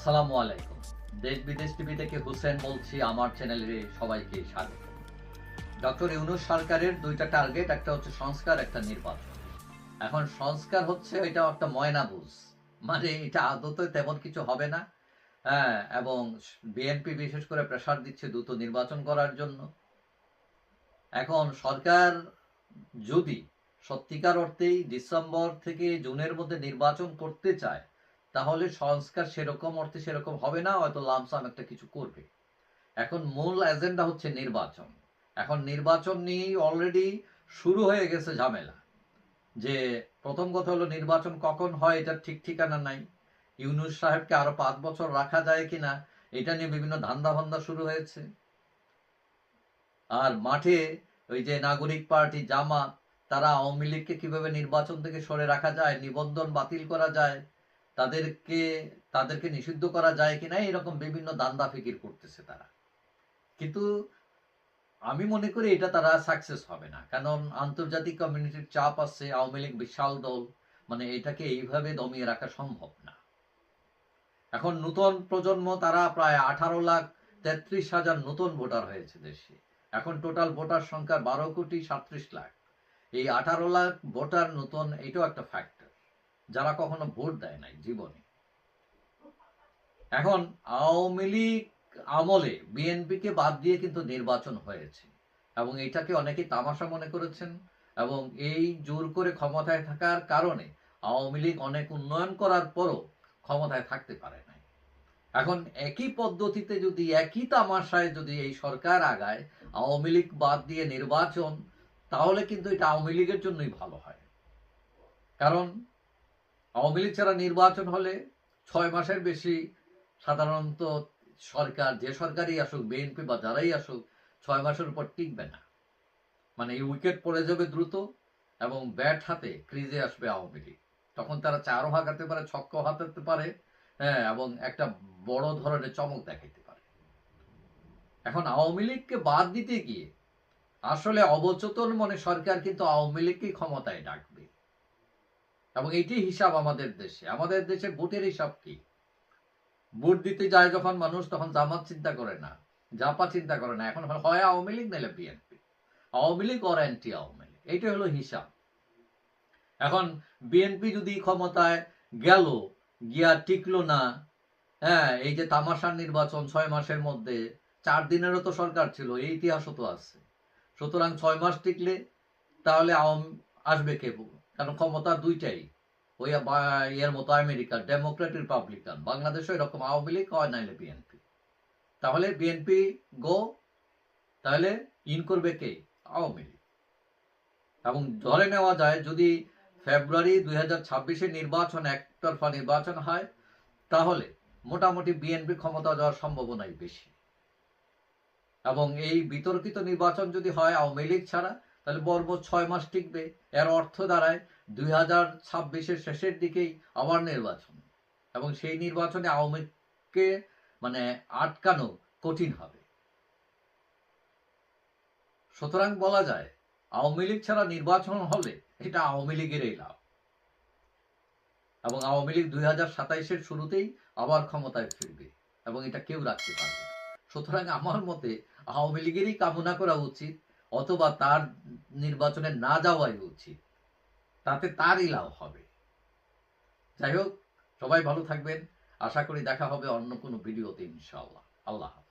আসসালামু আলাইকুম। দেশ বিদেশ টিভি থেকে হুসেন বলছি, আমার চ্যানেলে সবাইকে স্বাগত। ডক্টর ইউনুস সরকারের দুইটা টার্গেট, একটা হচ্ছে সংস্কার, একটা নির্বাচন। এখন সংস্কার হচ্ছে এটা একটা ময়না বুঝ। মানে এটা আদতে তেমন কিছু হবে না। হ্যাঁ এবং বিএনপি বিশেষ করে প্রেসার দিচ্ছে দ্রুত নির্বাচন করার জন্য। এখন সরকার যদি সত্যিকার অর্থেই ডিসেম্বর থেকে জুনের মধ্যে নির্বাচন করতে চায় তাহলে সংস্কার সেরকম অর্থে সেরকম হবে না, হয়তো লামসাম একটা কিছু করবে। এখন মূল এজেন্ডা হচ্ছে নির্বাচন। এখন নির্বাচন নিয়েই অলরেডি শুরু হয়ে গেছে ঝামেলা। যে প্রথম কথা হলো, নির্বাচন কখন হয় এটা ঠিক ঠিকানা নাই। ইউনুস সাহেবকে আরও পাঁচ বছর রাখা যায় কিনা, এটা নিয়ে বিভিন্ন ধান্দা ভান্দা শুরু হয়েছে। আর মাঠে ওই যে নাগরিক পার্টি জামাত, তারা আওয়ামী লীগকে কীভাবে নির্বাচন থেকে সরে রাখা যায়, নিবন্ধন বাতিল করা যায় তাদেরকে তাদেরকে নিষিদ্ধ করা যায় কিনা, এরকম বিভিন্ন দান্দা ফিকির করতেছে তারা। কিন্তু আমি মনে করি এটা তারা সাকসেস হবে না। কারণ আন্তর্জাতিক কমিউনিটির চাপ আছে, আওয়ামী লীগ বিশাল দল মানে এটাকে এইভাবে দমিয়ে রাখা সম্ভব না। এখন নতুন প্রজন্ম, তারা প্রায় আঠারো লাখ তেত্রিশ হাজার নতুন ভোটার হয়েছে দেশে। এখন টোটাল ভোটার সংখ্যা বারো কোটি সাত্রিশ লাখ। এই আঠারো লাখ ভোটার নতুন, এটাও একটা ফ্যাক্টর যারা কখনো ভোট দেয় নাই জীবনে। এখন আওয়ামী লীগ আমলে বিএনপিকে বাদ দিয়ে কিন্তু নির্বাচন হয়েছে এবং এটাকে অনেকে তামাশা মনে করেছেন এবং এই জোর করে ক্ষমতায় থাকার কারণে আওয়ামী লীগ অনেক উন্নয়ন করার পরও ক্ষমতায় থাকতে পারে নাই। এখন একই পদ্ধতিতে যদি একই তামাশায় যদি এই সরকার আগায়, আওয়ামী লীগ বাদ দিয়ে নির্বাচন, তাহলে কিন্তু এটা আওয়ামী লীগের জন্যই ভালো হয়। কারণ আওয়ামী লীগ ছাড়া নির্বাচন হলে ছয় মাসের বেশি সাধারণত সরকার, যে সরকারই আসুক বিএনপি বা যারাই আসুক, ছয় মাসের উপর টিকবে না। মানে উইকেট পড়ে যাবে দ্রুত এবং ব্যাট হাতে ক্রিজে আসবে আওয়ামী লীগ। তখন তারা চারও হাঁকাতে পারে, ছক্ক হাতাতে পারে হ্যাঁ এবং একটা বড় ধরনের চমক দেখাইতে পারে। এখন আওয়ামী লীগকে বাদ দিতে গিয়ে আসলে অবচেতন মনে সরকার কিন্তু আওয়ামী লীগকে ক্ষমতায় ডাকবে এবং এটি হিসাব আমাদের দেশে। আমাদের দেশে ভোটের হিসাব কি? ভোট দিতে যায় যখন মানুষ, তখন জামাত চিন্তা করে না, জাপা চিন্তা করে না। এখন হয় আওয়ামী লীগ নাহলে BNP. Awami League or anti Awami League? এইটা হলো হিসাব। এখন বিএনপি যদি ক্ষমতায় গেল, গিয়া টিকলো না হ্যাঁ এই যে তামাশার নির্বাচন ছয় মাসের মধ্যে, চার দিনেরও তো সরকার ছিল, এই ইতিহাসও তো আছে। সুতরাং ছয় মাস টিকলে তাহলে আওয়াম আসবে কে কারণ ক্ষমতা দুইটাই। ওই ইয়ের মতো আমেরিকা ডেমোক্রেট রিপাবলিকান বাংলাদেশও এরকম আওয়ামী লীগ হয় নাইলে বিএনপি তাহলে বিএনপি গো, তাহলে ইন করবে কে? আওয়ামী লীগ। এবং ধরে নেওয়া যায়, যদি ফেব্রুয়ারি দুই হাজার ছাব্বিশে নির্বাচন, একতরফা নির্বাচন হয়, তাহলে মোটামুটি বিএনপি ক্ষমতা যাওয়ার সম্ভাবনাই বেশি। এবং এই বিতর্কিত নির্বাচন যদি হয় আওয়ামী লীগ ছাড়া তাহলে বর্ব ছয় মাস টিকবে। এর অর্থ দাঁড়ায় দুই হাজার ছাব্বিশের শেষের দিকেই আবার নির্বাচন। এবং সেই নির্বাচনে আওয়ামী লীগকে মানে আটকানো কঠিন হবে। সুতরাং বলা যায়, আওয়ামী লীগ ছাড়া নির্বাচন হলে এটা আওয়ামী লীগেরই লাভ। এবং আওয়ামী লীগ দুই হাজার সাতাইশের শুরুতেই আবার ক্ষমতায় ফিরবে এবং এটা কেউ রাখতে পারবে সুতরাং আমার মতে আওয়ামী লীগেরই কামনা করা উচিত অথবা তার নির্বাচনে না যাওয়াই উচিত। তাতে তারই লাভ হবে। যাই হোক, সবাই ভালো থাকবেন। আশা করি দেখা হবে অন্য কোনো ভিডিওতে ইনশাআল্লাহ। আল্লাহ